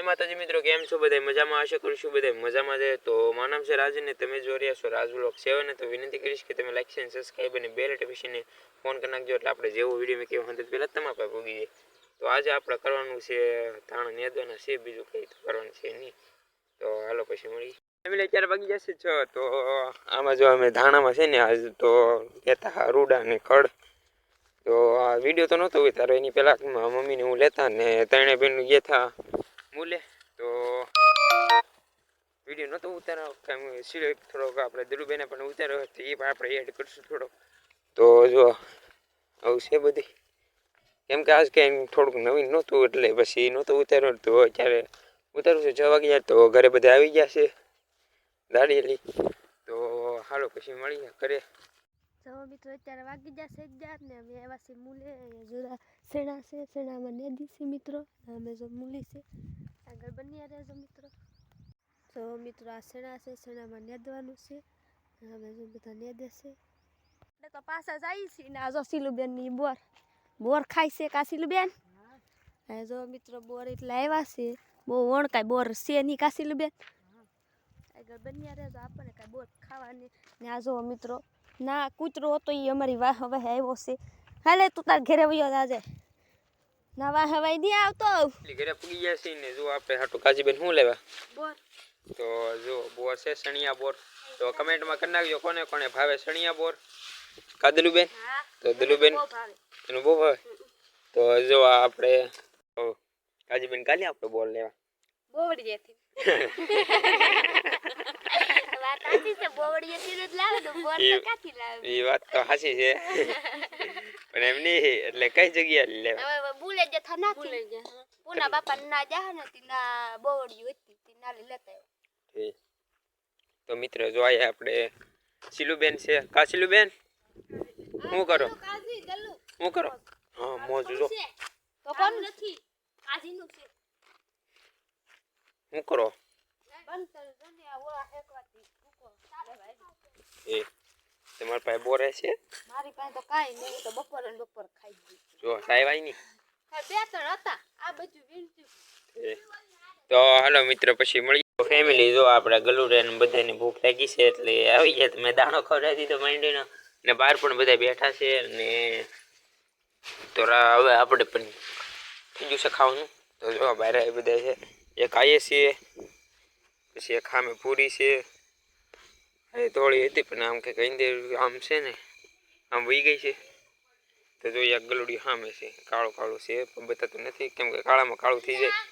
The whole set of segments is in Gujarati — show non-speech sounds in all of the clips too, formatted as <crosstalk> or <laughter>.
જય માતાજી મિત્રો, કેમ છો બધા મજામાં? આશા કરું છું બધા મજામાં છે. તો મારું નામ છે રાજને તમે જોઈ રહ્યા છો રાજ બ્લોક સેવન તો વિનંતી કરીશ કે તમે લાઈક અને સબસ્ક્રાઈબ અને બે નોટિફિકેશનને ફોન કરી નાખજો. એટલે આપણે જેવો વીડિયો મેં કેવું હતું પહેલાં તમારા પાસે પૂગી જાય. તો આજે આપણે કરવાનું છે ધાણા નેદવાના છે. બીજું કંઈ તો કરવાનું છે નહીં. તો હાલો પછી મળી ફેમિલી અત્યારે ભાગી જશે છ તો આમાં જો અમે ધાણામાં છે ને આજ તો કહેતા રૂડા ને ખડ તો આ વીડિયો તો નહોતો ઉતારો એની પહેલાં મમ્મીને હું લેતા ને ત્રણે બેન ગયા હતા મૂલે. તો વીડિયો નહોતો ઉતારો કેમ સિલેક્ટ થોડોક આપણે દિલુબેને પણ ઉતાર્યો તો એ પણ આપણે એડ કરીશું થોડોક તો જો, આવું છે બધી. કેમ કે આજ કંઈ થોડુંક નવીન નહોતું, એટલે પછી નહોતું ઉતાર્યો, તો અત્યારે ઉતારું છું. છ વાગ્યા તો ઘરે બધા આવી ગયા છે. દાડીએલી તો હાલો, પછી મળીએ ઘરે. તો મિત્રો અત્યારે વાગી જશે અગિયાર ને અમે આવ્યા છીએ મૂલે જોડા શેણા છે શેણામાં નેદી છે મિત્રો અમે જો મૂલી છે. આગળ બન્યા છો મિત્રો. તો મિત્રો આ શેણા છે શેણામાં નેદવાનું છે અમે જો બધા નેદે છે. એટલે તો પાછા જાય છે ને આ જો સિલુબેનની બોર બોર ખાય છે કા સિલુબેન હા. જો મિત્રો બોર એટલે આવ્યા છે. બહુ વણકાય બોર છે નહીં કા સિલુબેન આગળ બન્યા રહેજો આપણને કાંઈ બોર ખાવાની. ને આ જો મિત્રો ના કૂતરો હતો એ અમારી વાહ હવે આવ્યો છે. હાલે તું તાર ઘરે વયો આજે ના વાહ હવે નહીં આવતો. એટલે ઘરે પૂગી ગયા છે ને જો આપણે હાટું કાજીબેન શું લેવા? બોર. તો જો બોર છે સણિયા બોર. તો કમેન્ટમાં કરી નાખજો કોને કોને ભાવે સણિયા બોર. કા દલુબેન હા. તો દલુબેન? બહુ ભાવે. એનું બહુ ભાવે? તો જો આ આપણે ઓ, કાજીબેન કાલે આપણે બોર લેવા. બોવડી જેથી. <laughs> વાત સાચી છે બોવડી જેથી જ લાવે તો બોર તો એ- લાવે? એ વાત તો સાચી છે. પણ એમ નહીં એટલે કઈ જગ્યાએ લેવા? હવે બોલે જે થના ભૂલે જે. પુના બાપા ના જા ને તીના બોવડી હતી તીના લેતા આવ્યો. તો મિત્ર જો આયા આપણે સિલુબેન છે. કા સિલુબેન શું કરો? શું કરો? હા મોજ જો તો કોણ નથી. કાજી છે. શું કરો? એ તમારા પાસે બોરે છે મારી પાસે તો કાઈ નહીં તો બપોરે ને બપોર ખાઈ ગઈ જો સાહેબ નહીં બે ત્રણ હતા આ બધું વીણતું. તો હાલો મિત્ર પછી મળી ફેમિલી જો આપણે ગલુડે ને બધાને ભૂખ લાગી છે એટલે આવી ગયા મેં દાણો ખવડાવી દીધો માંડીનો ને. બહાર પણ બધા બેઠા છે ને તો હવે આપણે પણ થઈ ગયું છે ખાવાનું. તો જો બહાર બધા છે. એક આવીએ છીએ. પછી એક ખામે પૂરી છે. એ થોડી હતી પણ આમ કે કઈ દે આમ છે ને આમ વહી ગઈ છે. તો જોઈએ ગલુડી સામે છે કાળું કાળું છે પણ બતાતું નથી કેમ કે કાળામાં કાળું થઈ જાય.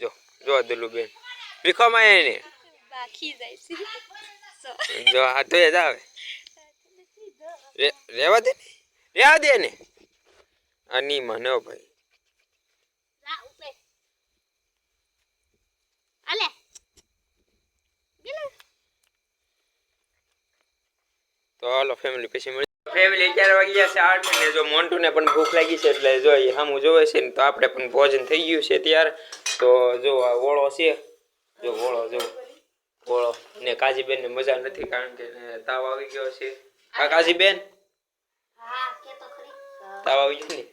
જો જો આ દલુબેન વિખોમાં એને? જો આ તો જ આવે. રે રેવા દે ને રેવા દે ને. આ ની મને ભાઈ. તો હાલો ફેમિલી પછી મળી ફેમિલી અગિયાર વાગ્યા છે આઠ ને જો મોન્ટુને પણ ભૂખ લાગી છે એટલે જો એ સામું જોવે છે ને તો આપણે પણ ભોજન થઈ ગયું છે ત્યારે. તો જો આ ઓળો છે જો ઓળો જો ઓળો ને કાજીબેન ને મજા નથી કારણ કે તાવ આવી ગયો છે. હા કાજીબેન? હા કે તો ખરી. તાવ આવી ગયો ને?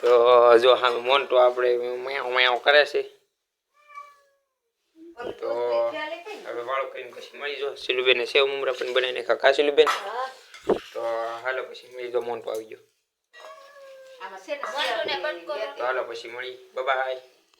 તો જો હા મોન્ટુ આપણે મેં કરે છે. તો હવે વાળું કરીને પછી મળી જો સિલુબેન સેવ મમરા પણ બનાવીને ખા સિલુબેન તો હાલો પછી મળી જો મોન પાવી ગયો આમાં છે ને મોટું ને બટકો તો હાલો પછી મળી. બાય